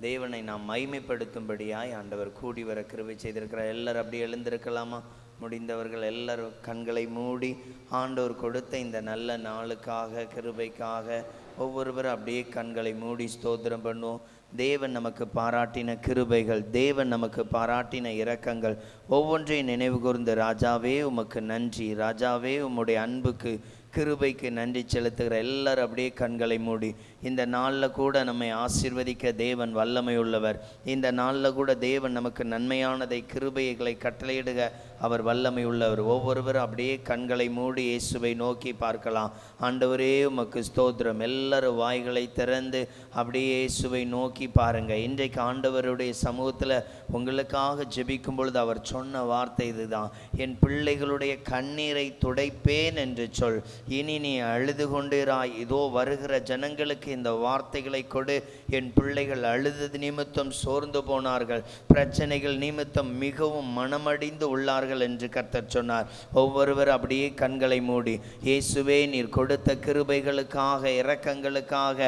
தேவனை நாம் மைமைப்படுத்தும்படியாய் ஆண்டவர் கூடி வர கிருவை செய்திருக்கிறார். எல்லாரும் அப்படியே எழுந்திருக்கலாமா? முடிந்தவர்கள் எல்லாரும் கண்களை மூடி ஆண்டவர் கொடுத்த இந்த நல்ல நாளுக்காக கிருபைக்காக ஒவ்வொருவரும் அப்படியே கண்களை மூடி ஸ்தோத்திரம் பண்ணுவோம். தேவன் நமக்கு பாராட்டின கிருபைகள் தேவன் நமக்கு பாராட்டின இரக்கங்கள் ஒவ்வொன்றையும் நினைவுகூர்ந்த ராஜாவே உமக்கு நன்றி. ராஜாவே உம்முடைய அன்புக்கு கிருபைக்கு நன்றி செலுத்துகிற எல்லாரும் அப்படியே கண்களை மூடி இந்த நாளில் கூட நம்மை ஆசீர்வதிக்க தேவன் வல்லமை உள்ளவர் இந்த நாளில் கூட தேவன் நமக்கு நன்மையானதை கிருபைகளை கட்டளையிடுக. அவர் வல்லமை உள்ளவர் ஒவ்வொருவரும் அப்படியே கண்களை மூடி இயேசுவை நோக்கி பார்க்கலாம். ஆண்டவரே உமக்கு ஸ்தோத்திரம். எல்லாரும் வாய்களை திறந்து அப்படியே இயேசுவை நோக்கி பாருங்க. இன்றைக்கு ஆண்டவருடைய சமூகத்தில் உங்களுக்காக ஜெபிக்கும் பொழுது அவர் சொன்ன வார்த்தை இதுதான். என் பிள்ளைகளுடைய கண்ணீரை துடைப்பேன் என்று சொல். இனி நீ அழுது கொண்டிராய். இதோ வருகிற ஜனங்களுக்கு இந்த வார்த்தைகளை கொடு. என் பிள்ளைகள் அழுதது நிமித்தம் சோர்ந்து போனார்கள். பிரச்சனைகள் நிமித்தம் மிகவும் மனமடிந்து உள்ளார்கள் என்று கர்த்தர் சொன்னார். ஒவ்வொருவர் அப்படியே கண்களை மூடி இயேசுவே நீர் கொடுத்த கிருபைகளுக்காக இரக்கங்களுக்காக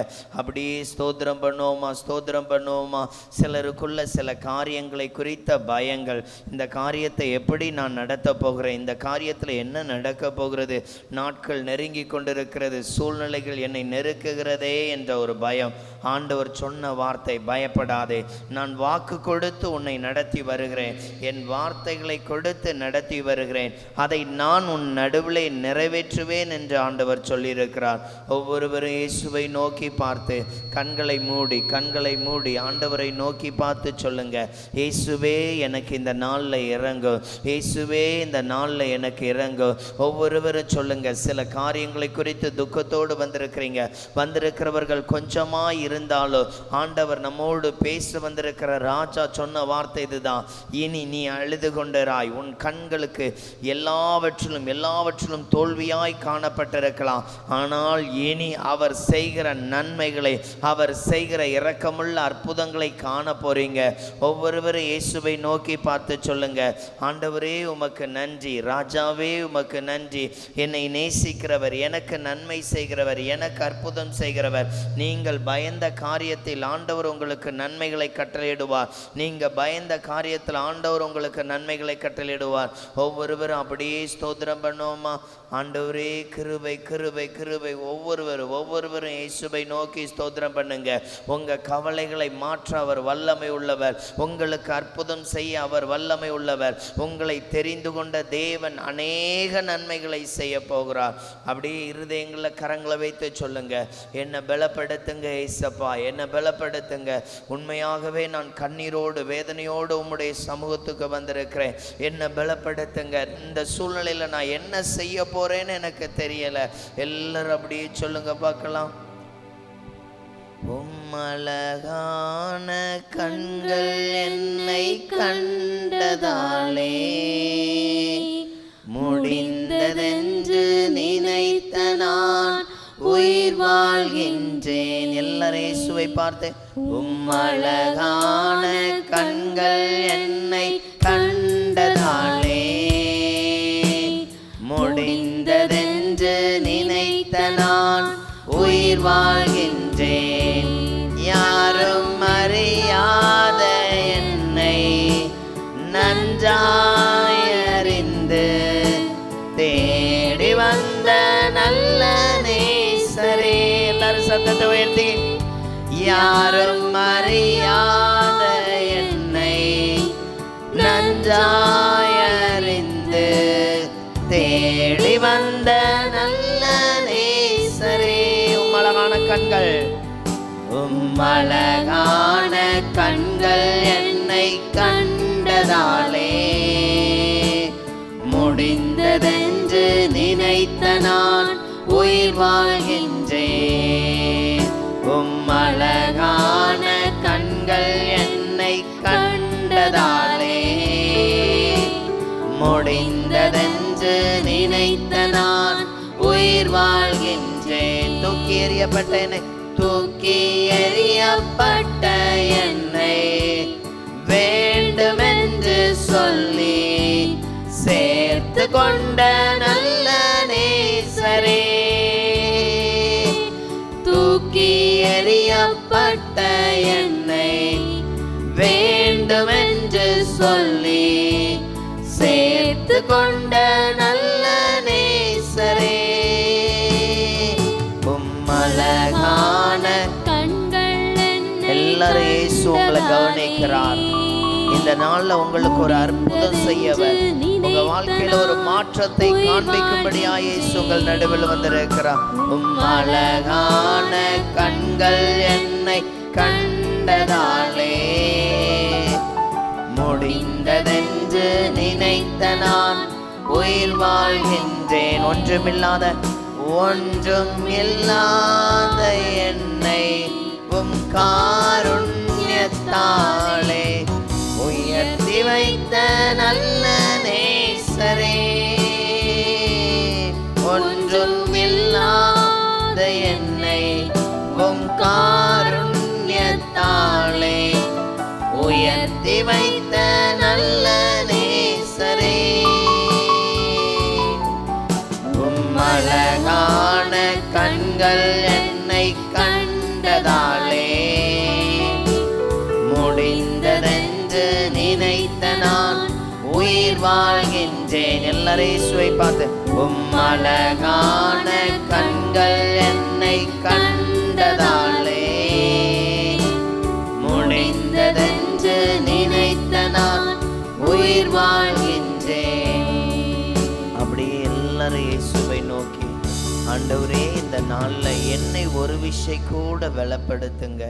அப்படியே ஸ்தோத்திரம் பண்ணுவோமா ஸ்தோத்திரம் பண்ணுவோமா? சிலருக்குள்ள சில காரியங்களை குறித்த பயங்கள். இந்த காரியத்தை எப்படி நான் நடத்த போகிறேன்? இந்த காரியத்தில் என்ன நடக்க போகிறது? நாட்கள் நெருங்கி கொண்டிருக்கிறது. சூழ்நிலைகள் என்னை நெருக்குகிறதே என்ற ஒரு பயம். ஆண்டவர் சொன்ன வார்த்தை பயப்படாதே. நான் வாக்கு கொடுத்து உன்னை நடத்தி வருகிறேன். என் வார்த்தைகளை கொடுத்து நடத்தி வருகிறேன். அதை நான் உன் நடுவிலே நிறைவேற்றுவேன் என்று ஆண்டவர் சொல்லியிருக்கிறார். ஒவ்வொருவரும் இயேசுவை நோக்கி பார்த்து கண்களை மூடி கண்களை மூடி ஆண்டவரை நோக்கி பார்த்து சொல்லுங்க. இயேசுவே எனக்கு இந்த நாளில் இறங்கும் இயேசுவே இந்த நாளில் எனக்கு இறங்கும் ஒவ்வொருவரும் சொல்லுங்க சில காரியங்களை குறித்து துக்கத்தோடு வந்திருக்கிறீங்க. வந்திருக்கிறவர் அவர்கள் கொஞ்சமா இருந்தாலும் ஆண்டவர் நம்மோடு பேச வந்திருக்கிற ராஜா சொன்ன வார்த்தை இதுதான். இனி நீ அழுது கொண்டராய். உன் கண்களுக்கு எல்லாவற்றிலும் எல்லாவற்றிலும் தோல்வியாய் காணப்பட்டிருக்கலாம். ஆனால் இனி அவர் செய்கிற நன்மைகளை அவர் செய்கிற இரக்கமுள்ள அற்புதங்களை காண போறீங்க. ஒவ்வொருவரும் இயேசுவை நோக்கி பார்த்து சொல்லுங்க. ஆண்டவரே உமக்கு நன்றி. ராஜாவே உமக்கு நன்றி. என்னை நேசிக்கிறவர் எனக்கு நன்மை செய்கிறவர் எனக்கு அற்புதம் செய்கிறவர். நீங்கள் பயந்த காரியத்தில் ஆண்டவர் உங்களுக்கு நன்மைகளை கட்டளையிடுவார். நீங்கள் பயந்த காரியத்தில் ஆண்டவர் உங்களுக்கு நன்மைகளை கட்டளையிடுவார். ஒவ்வொருவரும் அப்படியே ஸ்தோத்திரம் பண்ணுவோமா? ஆண்டவரே கிருபை கிருபை கிருபை. ஒவ்வொருவரும் ஒவ்வொருவரும் இயேசுவை நோக்கி ஸ்தோத்திரம் பண்ணுங்க. உங்கள் கவலைகளை மாற்ற அவர் வல்லமை உள்ளவர். உங்களுக்கு அற்புதம் செய்ய அவர் வல்லமை உள்ளவர். உங்களை தெரிந்து கொண்ட தேவன் அநேக நன்மைகளை செய்ய போகிறார். அப்படியே இருதயங்களில் கரங்களை வைத்து சொல்லுங்க. என்னை பலப்படுத்துங்க ஏசப்பா. என்னை பலப்படுத்துங்க. உண்மையாகவே நான் கண்ணீரோடு வேதனையோடு உம்முடைய சமூகத்துக்கு வந்திருக்கிறேன். என்னை பலப்படுத்துங்க. இந்த சூழ்நிலையில் நான் என்ன செய்ய போறேன்னு எனக்கு தெரியல. எல்லாரும் அப்படியே சொல்லுங்க பார்க்கலாம். உம்மழகான கண்கள் என்னை கண்டதாலே. வாழ்கின்றேன். எல்லாரும் இயேசுவை பார்த்து உம்மழகான கண்கள் என்னை கண்டதாலே முடிந்ததென்று நினைத்த நான் உயிர் வாழ் சத்தத்தை உயர்த்தி. யாரும் அறியாத என்னை நன்றாயறிந்து தேடி வந்த நல்ல நேசரே உம்மழகான கண்கள். உம்மழகான கண்கள் என்னை கண்டதாலே. முடிந்ததென்று நினைத்த நான் உயிர் வாழ் என்னை கண்டதாலே. முடிந்ததென்று நினைத்த நான் உயிர் வாழ்கின்றேன். தூக்கி எறியப்பட்ட என்னை தூக்கி எறியப்பட்ட என்னை வேண்டுமென்று சொல்லி சேர்த்து கொண்ட நல்ல சொல்லி சேர்த்து கொண்ட நல்ல நேசரே. உம்மழகான கண்கள் எல்லாரும் இயேசு உங்களை கவனிக்கிறார். இந்த நாள்ல உங்களுக்கு ஒரு அற்புதம் செய்யவர். உங்க வாழ்க்கையில ஒரு மாற்றத்தை காண்பிக்கும்படியா இயேசு உங்கள் நடுவில் வந்திருக்கிறார். உம் அழகான கண்கள் என்னை கண்டதாலே. முடிந்ததென்று நினைத்த நான் உயிர் வாழ்கின்றேன். ஒன்றுமில்லாத ஒன்றும் இல்லாத என்னை உம் காருண்யத்தாலே உயர்த்தி வைத்த நல்ல நேசரே. வாழ்கின்றேன். எல்லாரையும் சுவை பார்த்து உம் அழகான கண்கள் என்னை கண்டதாலே முடிந்ததென்று நினைத்த நான் உயிர் வாழ்கின்றேன். அப்படியே எல்லாரும் இயேசுவை நோக்கி ஆண்டவரே இந்த நாளில் என்னை ஒரு விஷயம் கூட பலப்படுத்துங்க.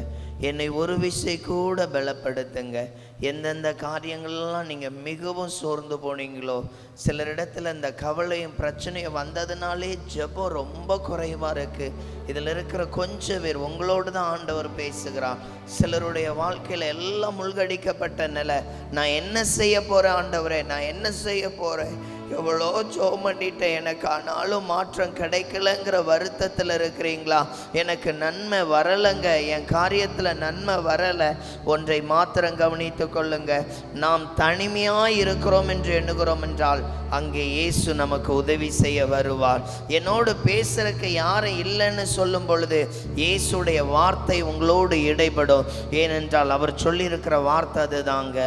என்னை ஒரு விஷயம் கூட பலப்படுத்துங்க. எந்தெந்த காரியங்கள்லாம் நீங்கள் மிகவும் சோர்ந்து போனீங்களோ சிலரிடத்துல இந்த கவலையும் பிரச்சனையும் வந்ததுனாலே ஜெபம் ரொம்ப குறைவாக இருக்குது இதில் இருக்கிற கொஞ்சம் பேர் உங்களோடு தான் ஆண்டவர் பேசுகிறார். சிலருடைய வாழ்க்கையில் எல்லாம் முழ்கடிக்கப்பட்ட நிலை. நான் என்ன செய்ய போகிறேன் ஆண்டவரே? நான் என்ன செய்ய போகிறேன் எவ்வளோ ஜோம் பண்ணிட்டேன் எனக்கு. ஆனாலும் மாற்றம் கிடைக்கலங்கிற வருத்தத்தில் இருக்கிறீங்களா? எனக்கு நன்மை வரலைங்க. என் காரியத்தில் நன்மை வரலை. ஒன்றை மாத்திரம் கவனித்து கொள்ளுங்க. நாம் தனிமையாக இருக்கிறோம் என்று எண்ணுகிறோம் என்றால் அங்கே இயேசு நமக்கு உதவி செய்ய வருவார். என்னோடு பேசுறதுக்கு யாரும் இல்லைன்னு சொல்லும் பொழுது இயேசுடைய வார்த்தை உங்களோடு இடைபடும். ஏனென்றால் அவர் சொல்லியிருக்கிற வார்த்தை அதுதாங்க.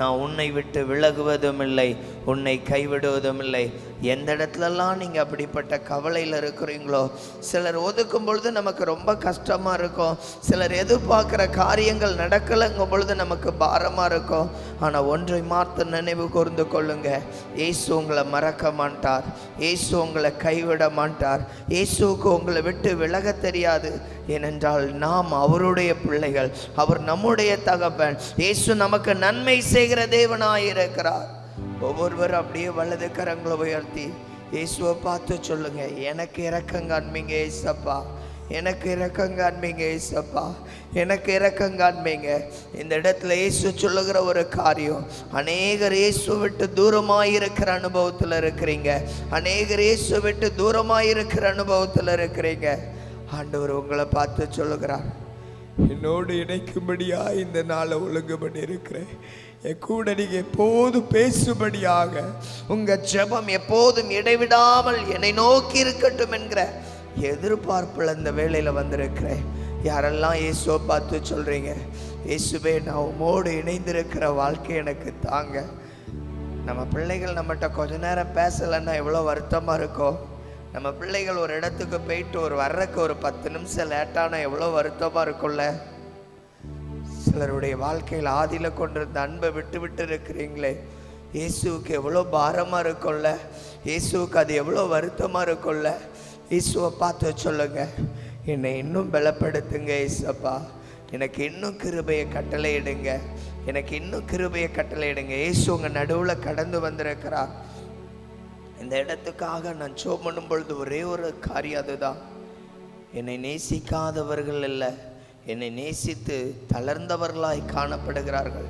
நான் உன்னை விட்டு விலகுவதும் இல்லை. உன்னை கைவிடுவதும் இல்லை. எந்த இடத்துலலாம் நீங்கள் அப்படிப்பட்ட கவலையில் இருக்கிறீங்களோ சிலர் ஒதுக்கும் பொழுது நமக்கு ரொம்ப கஷ்டமாக இருக்கும். சிலர் எதிர்பார்க்குற காரியங்கள் நடக்கலைங்கும் பொழுது நமக்கு பாரமாக இருக்கும். ஆனால் ஒன்றை மாற்ற நினைவு கூர்ந்து கொள்ளுங்க. இயேசு உங்களை மறக்க மாட்டார். இயேசு உங்களை கைவிட மாட்டார். இயேசுவுக்கு உங்களை விட்டு விலக தெரியாது. ஏனென்றால் நாம் அவருடைய பிள்ளைகள். அவர் நம்முடைய தகப்பன். இயேசு நமக்கு நன்மை செய்கிற தேவனாயிருக்கிறார். ஒவ்வொருவரும் அப்படியே வலது கரங்களை உயர்த்தி இயேசுவை பார்த்து சொல்லுங்க. எனக்கு இறக்கம் காண்பீங்க ஏசப்பா எனக்கு இறக்கம் காண்பீங்க ஏசப்பா எனக்கு இறக்கம் காண்பீங்க இந்த இடத்துல இயேசு சொல்லுகிற ஒரு காரியம் அநேகர் இயேசு விட்டு தூரமாக இருக்கிற அனுபவத்தில் இருக்கிறீங்க. அநேகர் இயேசு விட்டு தூரமாக இருக்கிற அனுபவத்தில் இருக்கிறீங்க. ஆண்டவர் உங்களை பார்த்து சொல்லுகிறார். என்னோடு இணைக்கும்படியாக இந்த நாளை ஒழுங்கு பண்ணியிருக்கிறேன் என் கூட நீங்கள் எப்போதும் பேசும்படியாக உங்கள் ஜெபம் எப்போதும் இடைவிடாமல் என்னை நோக்கி இருக்கட்டும் என்கிற எதிர்பார்ப்புல இந்த வேலையில் வந்திருக்கிறேன். யாரெல்லாம் இயேசுவை பார்த்து சொல்கிறீங்க இயேசுவே நான் உமோடு இணைந்திருக்கிற வாழ்க்கை எனக்கு தாங்க. நம்ம பிள்ளைகள் நம்மகிட்ட கொஞ்ச நேரம் பேசலைன்னா எவ்வளோ வருத்தமாக இருக்கோ? நம்ம பிள்ளைகள் ஒரு இடத்துக்கு போயிட்டு ஒரு வர்றக்கு ஒரு பத்து நிமிஷம் லேட்டானா எவ்வளோ வருத்தமாக இருக்கும்ல? சிலருடைய வாழ்க்கையில் ஆதியில் கொண்டிருந்த அன்பை விட்டு விட்டு இருக்கிறீங்களே. இயேசுவுக்கு எவ்வளோ பாரமாக இருக்கும்ல? இயேசுவுக்கு அது எவ்வளோ வருத்தமாக இருக்கும்ல? இயேசுவை பார்த்து சொல்லுங்க. என்னை இன்னும் பலப்படுத்துங்க இயேசப்பா. எனக்கு இன்னும் கிருபையை கட்டளையிடுங்க. எனக்கு இன்னும் கிருபையை கட்டளையிடுங்க. இயேசு உங்கள் நடுவில் கடந்து வந்திருக்கிறார். இந்த இடத்துக்காக நான் ஜோ பண்ணும் பொழுது ஒரே ஒரு காரியம் அதுதான். என்னை நேசிக்காதவர்கள் இல்லை. என்னை நேசித்து தளர்ந்தவர்களாய் காணப்படுகிறார்கள்.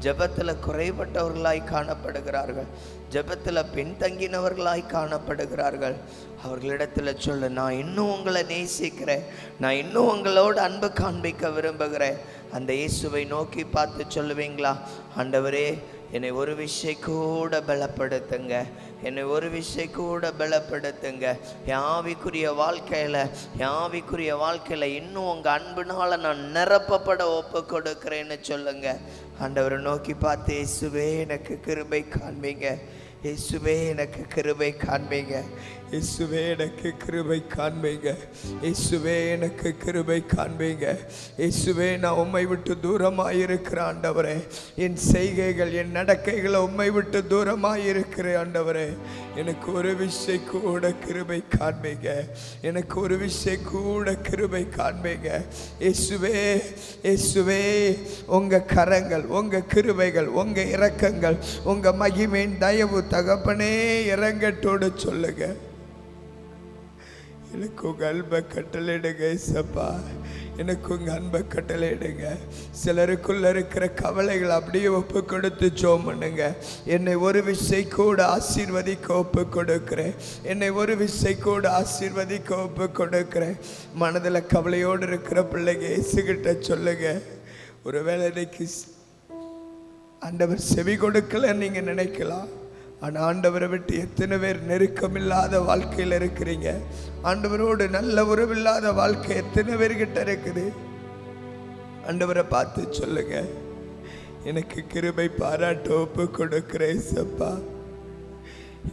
ஜெபத்தில் குறைபட்டவர்களாய் காணப்படுகிறார்கள். ஜெபத்தில் பின்தங்கினவர்களாய் காணப்படுகிறார்கள். அவர்களிடத்தில் சொல்லு நான் இன்னும் உங்களை நேசிக்கிறேன். நான் இன்னும் உங்களோட அன்பு காண்பிக்க விரும்புகிறேன். அந்த இயேசுவை நோக்கி பார்த்து சொல்லுவீங்களா? ஆண்டவரே என்னை ஒரு விஷயம் கூட பலப்படுத்துங்க. என்னை ஒரு விஷயம் கூட பலப்படுத்துங்க. யாவிக்குரிய வாழ்க்கையில் யாவிக்குரிய வாழ்க்கையில் இன்னும் உங்கள் அன்புனால் நான் நிரப்பப்பட ஒப்பு கொடுக்குறேன்னு சொல்லுங்க. ஆண்டவரை நோக்கி பார்த்து இயேசுவே எனக்கு கிருபை காண்பீங்க. இயேசுவே எனக்கு கிருபை காண்பீங்க. இயேசுவே எனக்கு கிருபை காண்பீங்க. இயேசுவே எனக்கு கிருபை காண்பீங்க. இயேசுவே நான் உம்மை விட்டு தூரமாக இருக்கிற ஆண்டவரே. என் செய்கைகள் என் நடக்கைகளை உம்மை விட்டு தூரமாக இருக்கிற ஆண்டவரே. எனக்கு ஒரு விஷய கூட கிருபை காண்பீங்க. எனக்கு ஒரு விஷய கூட கிருபை காண்பீங்க. இயேசுவே இயேசுவே உங்கள் கரங்கள் உங்கள் கிருபைகள் உங்கள் இரக்கங்கள் உங்கள் மகிமையின் தயவு தகப்பனே இறங்கட்டோடு சொல்லுங்கள் எனக்கு உங்கள் அன்பை கட்டளையிடுங்க ஏசப்பா எனக்கு உங்கள் அன்பை கட்டளையிடுங்க. சிலருக்குள்ள இருக்கிற கவலைகளை அப்படியே ஒப்பு கொடுத்து ஜோம் பண்ணுங்க. என்னை ஒரு விசை கூட ஆசீர்வதிக்க ஒப்பு கொடுக்குறேன் என்னை ஒரு விசை கூட ஆசீர்வதிக்க ஒப்பு கொடுக்குறேன் மனதில் கவலையோடு இருக்கிற பிள்ளைங்க இசுகிட்ட சொல்லுங்க. ஒருவேளை இன்னைக்கு ஆண்டவர் செவி கொடுக்கல நீங்கள் நினைக்கலாம். ஆனால் ஆண்டவரை விட்டு எத்தனை பேர் நெருக்கமில்லாத வாழ்க்கையில் இருக்கிறீங்க? ஆண்டவரோடு நல்ல உறவில்லாத வாழ்க்கை எத்தனை பேர்கிட்ட இருக்குது? ஆண்டவரை பார்த்து சொல்லுங்க. எனக்கு கிருபை பாராட்ட ஒப்பு கொடுக்கிறேன் சப்பா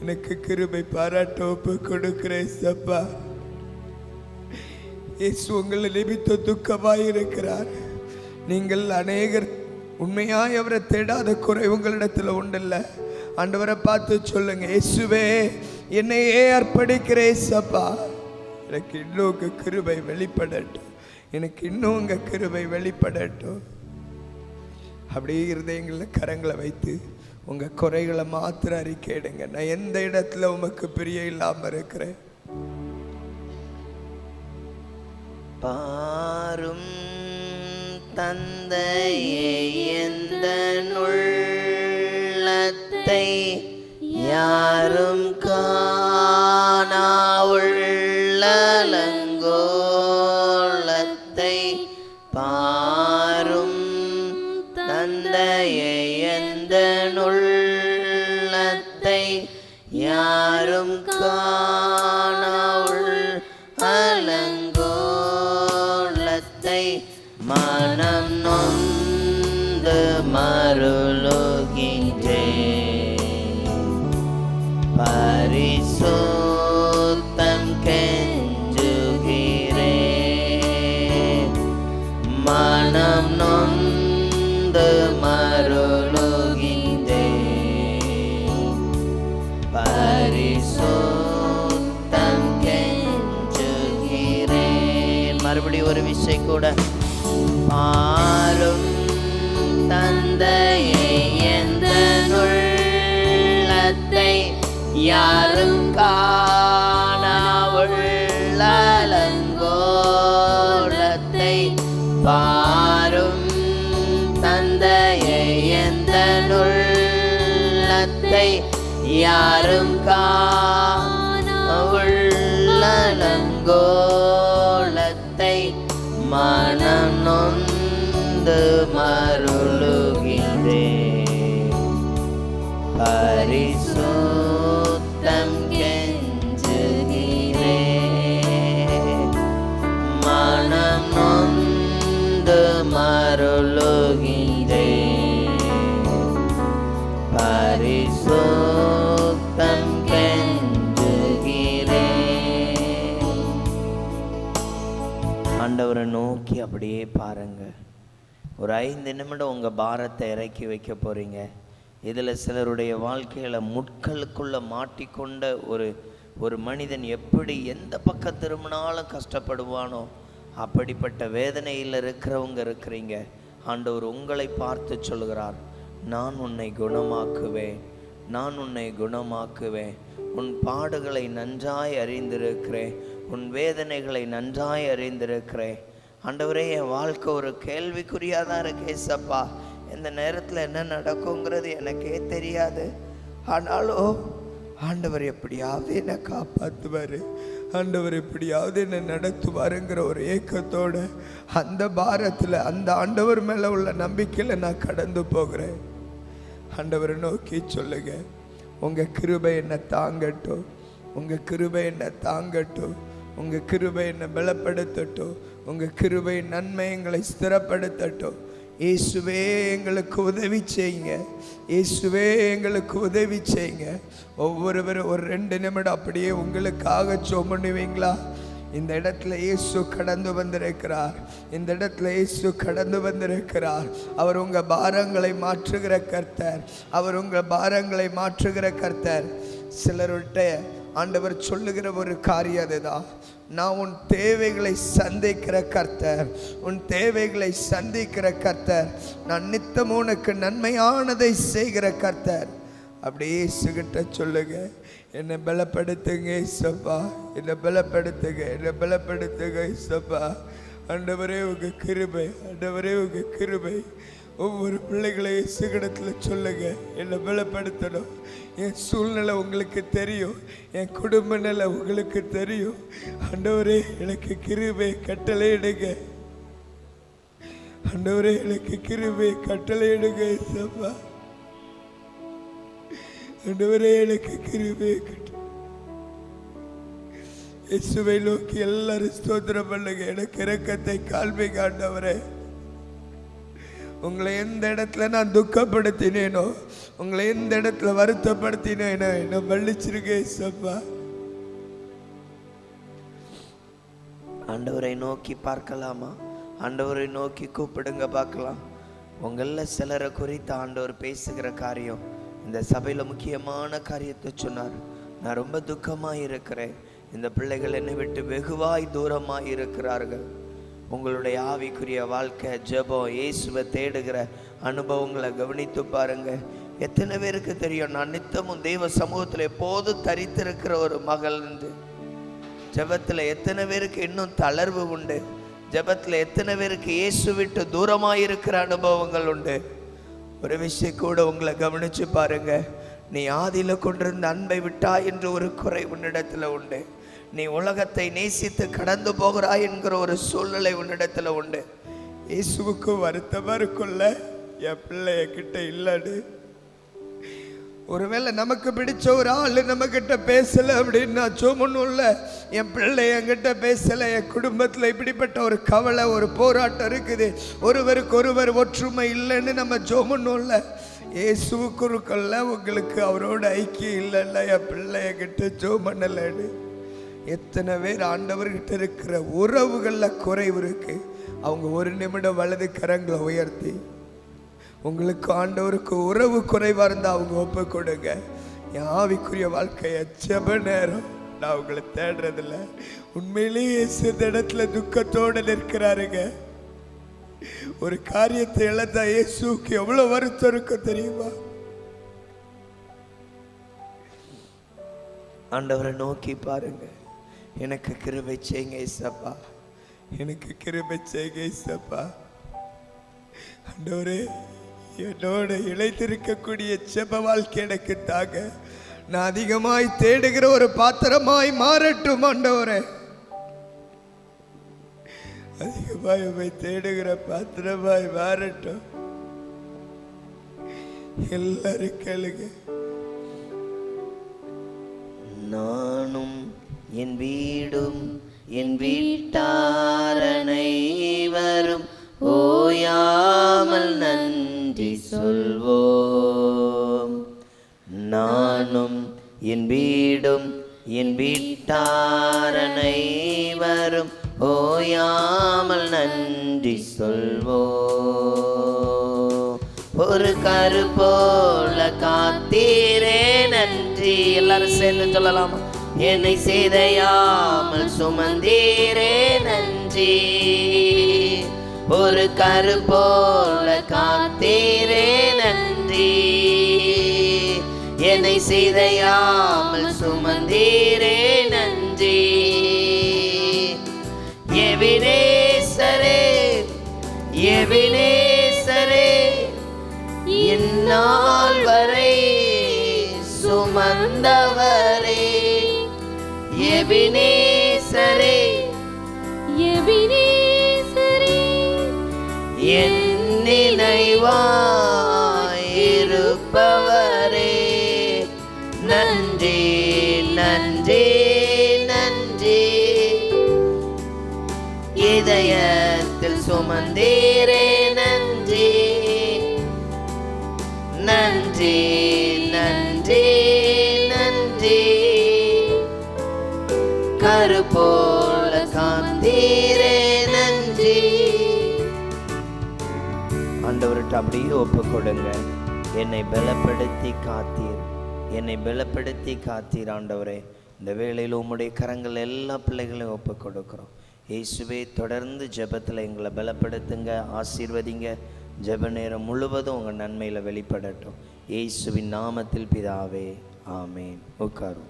எனக்கு கிருபை பாராட்ட ஒப்பு கொடுக்கிறேன் சப்பா இயேசு உங்களை நிமித்த துக்கமாக இருக்கிறார். நீங்கள் அநேகர் உண்மையாய் அவரை தேடாத குறை உங்களிடத்தில் உண்டல்ல ஆண்டவரை பார்த்து சொல்லுங்க இயேசுவே என்னையே அர்ப்பணிக்கிறேன் சப்பா எனக்கு இன்னும் உங்கள் கிருபை வெளிப்படட்டும். எனக்கு இன்னும் உங்க கிருபை வெளிப்படட்டும். அப்படியே இருதயங்களில் கரங்களை வைத்து உங்கள் குறைகளை மாத்திர அறிக்கையிடுங்க. நான் எந்த இடத்துல உமக்கு பிரிய இல்லாமல் இருக்கிறேன்? பாரும் தந்தையே எந்த உள்ளத்தை யாரும் காணாவுள்ளலங்கோலத்தை பாரும் தந்தையை எந்த நுள்ளத்தை யாரும் கா மறுபடியும் ஒரு விசை கூட. பாலும் தந்தையை எந்த உள்ளத்தை யாரும் காணாவுள்ளலங்கோலத்தை பாரும் தந்தையை எந்த உள்ளத்தை யாரும் காணாவுள்ளலங்கோலத்தை பரிசுத்தம் கெஞ்சுகிறே மனம் நொந்து மருளுகின்றே பரிசுத்தம் கெஞ்சுகிறே ஆண்டவரை நோக்கி அப்படியே பாருங்கள் ஒரு ஐந்து நிமிடம் உங்கள் பாரத்தை இறக்கி வைக்க போகிறீங்க இதில் சிலருடைய வாழ்க்கையில் முட்களுக்குள்ளே மாட்டிக்கொண்ட ஒரு ஒரு மனிதன் எப்படி எந்த பக்கம் திரும்பினாலும் கஷ்டப்படுவானோ அப்படிப்பட்ட வேதனையில் இருக்கிறவங்க இருக்கிறீங்க. ஆண்டவர் உங்களை பார்த்து சொல்கிறார் நான் உன்னை குணமாக்குவேன் நான் உன்னை குணமாக்குவேன். உன் பாடுகளை நன்றாய் அறிந்திருக்கிறேன் உன் வேதனைகளை நன்றாய் அறிந்திருக்கிறேன். ஆண்டவரே என் வாழ்க்கை ஒரு கேள்விக்குறியாக தான் இருக்கேசப்பா இந்த நேரத்தில் என்ன நடக்குங்கிறது எனக்கே தெரியாது. ஆனாலும் ஆண்டவர் எப்படியாவது என்னை காப்பாற்றுவார் ஆண்டவர் எப்படியாவது என்னை நடத்துவாருங்கிற ஒரு ஏக்கத்தோட அந்த பாரத்தில் அந்த ஆண்டவர் மேலே உள்ள நம்பிக்கையில் நான் கடந்து போகிறேன். ஆண்டவரை நோக்கி சொல்லுங்க. உங்கள் கிருபை என்ன தாங்கட்டும். உங்கள் கிருபை என்ன தாங்கட்டும். உங்கள் கிருபை என்னை பலப்படுத்தட்டும். உங்கள் கிருபை நன்மை எங்களை ஸ்திரப்படுத்தட்டும். இயேசுவே எங்களுக்கு உதவி செய்யுங்க. இயேசுவே எங்களுக்கு உதவி செய்யுங்க. ஒவ்வொருவரும் ஒரு ரெண்டு நிமிடம் அப்படியே உங்களுக்காக ஜெபம் பண்ணுவீங்களா இந்த இடத்துல இயேசு கடந்து வந்திருக்கிறார். இந்த இடத்துல இயேசு கடந்து வந்திருக்கிறார். அவர் உங்கள் பாரங்களை மாற்றுகிற கர்த்தர். அவர் உங்கள் பாரங்களை மாற்றுகிற கர்த்தர். சிலருட்ட ஆண்டவர் சொல்லுகிற ஒரு காரியம் அதுதான். நான் உன் தேவைகளை சந்திக்கிற கர்த்தர். உன் தேவைகளை சந்திக்கிற கர்த்தர். நான் நித்தம் உனக்கு நன்மையானதை செய்கிற கர்த்தர். அப்படியே சுகிட்ட சொல்லுங்க. என்னை பலப்படுத்துங்க இசப்பா என்னை பலப்படுத்துங்க. என்னை பலப்படுத்துங்க இசப்பா ஆண்டவரே உங்க கிருபை. ஆண்டவரே உங்க கிருபை. ஒவ்வொரு பிள்ளைகளையும் சுகிடத்தில் சொல்லுங்க. என்னை பலப்படுத்தணும். என் சூழ்நிலை உங்களுக்கு தெரியும். என் குடும்ப நிலை உங்களுக்கு தெரியும். அண்டவரே எனக்கு கிருபை கட்டளையிடுங்க அண்டவரே எனக்கு கிருபை கட்டளையிடுங்க ஏசப்பா அண்டவரே எனக்கு கிருபை கட்ட இயேசுவை நோக்கி எல்லாரும் ஸ்தோத்திரம் பண்ணுங்க. எனக்கு இறக்கத்தை கால்வி காண்டவரே உங்களை எந்த இடத்துல நான் துக்கப்படுத்தினேனோ உங்களை எந்த இடத்துல வருத்தப்படுத்தினேனோ என்ன மன்னிச்சிருங்க சப்பா ஆண்டவரை நோக்கி பார்க்கலாமா? ஆண்டவரை நோக்கி கூப்பிடுங்க பார்க்கலாம். உங்களில் சிலரை குறித்து ஆண்டவர் பேசுகிற காரியம் இந்த சபையில் முக்கியமான காரியத்தை சொன்னார். நான் ரொம்ப துக்கமாக இருக்கிறேன் இந்த பிள்ளைகள் என்னை விட்டு வெகுவாய் தூரமாக இருக்கிறார்கள் உங்களுடைய ஆவிக்குரிய வாழ்க்கை ஜெபம் இயேசுவை தேடுகிற அனுபவங்களை கவனித்து பாருங்க. எத்தனை பேருக்கு தெரியும்? நான் நித்தமும் தெய்வ சமூகத்தில் எப்போதும் தரித்திருக்கிற ஒரு மகள் என்று ஜெபத்தில் எத்தனை பேருக்கு இன்னும் தளர்வு உண்டு? ஜெபத்தில் எத்தனை பேருக்கு இயேசு விட்டு தூரமாக இருக்கிற அனுபவங்கள் உண்டு? ஒரு விஷயம் கூட உங்களை கவனித்து பாருங்க. நீ ஆதியில் கொண்டிருந்த அன்பை விட்டா என்று ஒரு குறை உன்னிடத்தில் உண்டு. நீ உலகத்தை நேசித்து கடந்து போகிறாய் என்கிற ஒரு சூழ்நிலை உன்னிடத்துல உண்டு. இயேசுவுக்கு வருத்தமா இருக்குல்ல என் பிள்ளை என்கிட்ட இல்லைன்னு ஒருவேளை நமக்கு பிடிச்ச ஒரு ஆள் நம்ம கிட்ட பேசல அப்படின்னா இல்லை என் பிள்ளை என்கிட்ட பேசல என் குடும்பத்தில் இப்படிப்பட்ட ஒரு கவலை ஒரு போராட்டம் இருக்குது. ஒருவருக்கு ஒருவர் ஒற்றுமை இல்லைன்னு நம்ம ஜோமணும்ல இயேசுவுக்கு இருக்கல்ல உங்களுக்கு அவரோட ஐக்கியம் இல்லைல்ல என் பிள்ளை என்கிட்ட ஜோ பண்ணலன்னு எத்தனை பேர் ஆண்டவர்கிட்ட இருக்கிற உறவுகளில் குறைவு இருக்கு? அவங்க ஒரு நிமிடம் வலது கரங்களை உயர்த்தி உங்களுக்கு ஆண்டவருக்கு உறவு குறைவாக இருந்தால் அவங்க ஒப்பு கொடுங்க. என் ஆவிக்குரிய வாழ்க்கையை செப நேரம். நான் உங்களை தேடுறதில்ல. உண்மையிலேயே இயேசு இடத்துல துக்கத்தோடு நிற்கிறாருங்க. ஒரு காரியத்தை இழந்தா இயேசுக்கு எவ்வளவு வருத்தம் இருக்கும் தெரியுமா? ஆண்டவரை நோக்கி பாருங்க. எனக்கு கிருபை செய்யுங்க இசப்பா எனக்கு கிருபை செய்க இயேசப்பா அண்டோரே என்னோட இழைத்திருக்கக்கூடிய செப வாழ்க்கை எனக்கு தாங்க நான் அதிகமாய் தேடுகிற ஒரு பாத்திரமாய் மாறட்டும் ஆண்டவரே. அதிகமாய் உம்மை தேடுகிற பாத்திரமாய் மாறட்டும். எல்லாரும் கேளுங்க. என் வீடும் என் வீட்டாரனைவரும் ஓயாமல் நன்றி சொல்வோம். நானும் என் வீடும் என் வீட்டாரனைவரும் ஓயாமல் நன்றி சொல்வோம். ஒரு கரு போல காத்தீரே நன்றி. எல்லாரும் சேர்ந்து சொல்லலாமா? என்னை செய்தையாமல் சுமந்தீரே நன்றி. ஒரு கரு போல காத்தீரே நன்றி. என்னை செய்தையாமல் சுமந்தீரே நன்றி. எவினேசரே எவினேசரே இந்நாள் வரை சுமந்தவரே. எபினேசரே. எபினேசரே. என் நினைவாயிருப்பவரே. நன்றி நன்றி நன்றி. இதயத்தில் சுமந்தே அப்படியே ஒப்பு கொடுங்க. என்னை பலப்படுத்தி காத்தீர். என்னை பலப்படுத்தி காத்தீர் ஆண்டவரே. இந்த வேளையில் உம்முடைய கரங்கள் எல்லா பிள்ளைகளையும் ஒப்பு கொடுக்குறோம். இயேசுவே தொடர்ந்து ஜெபத்தில் எங்களை பலப்படுத்துங்க ஆசீர்வதிங்க. ஜெப நேரம் முழுவதும் உங்கள் நன்மையில் வெளிப்படட்டும். இயேசுவின் நாமத்தில் பிதாவே ஆமேன். உட்காரும்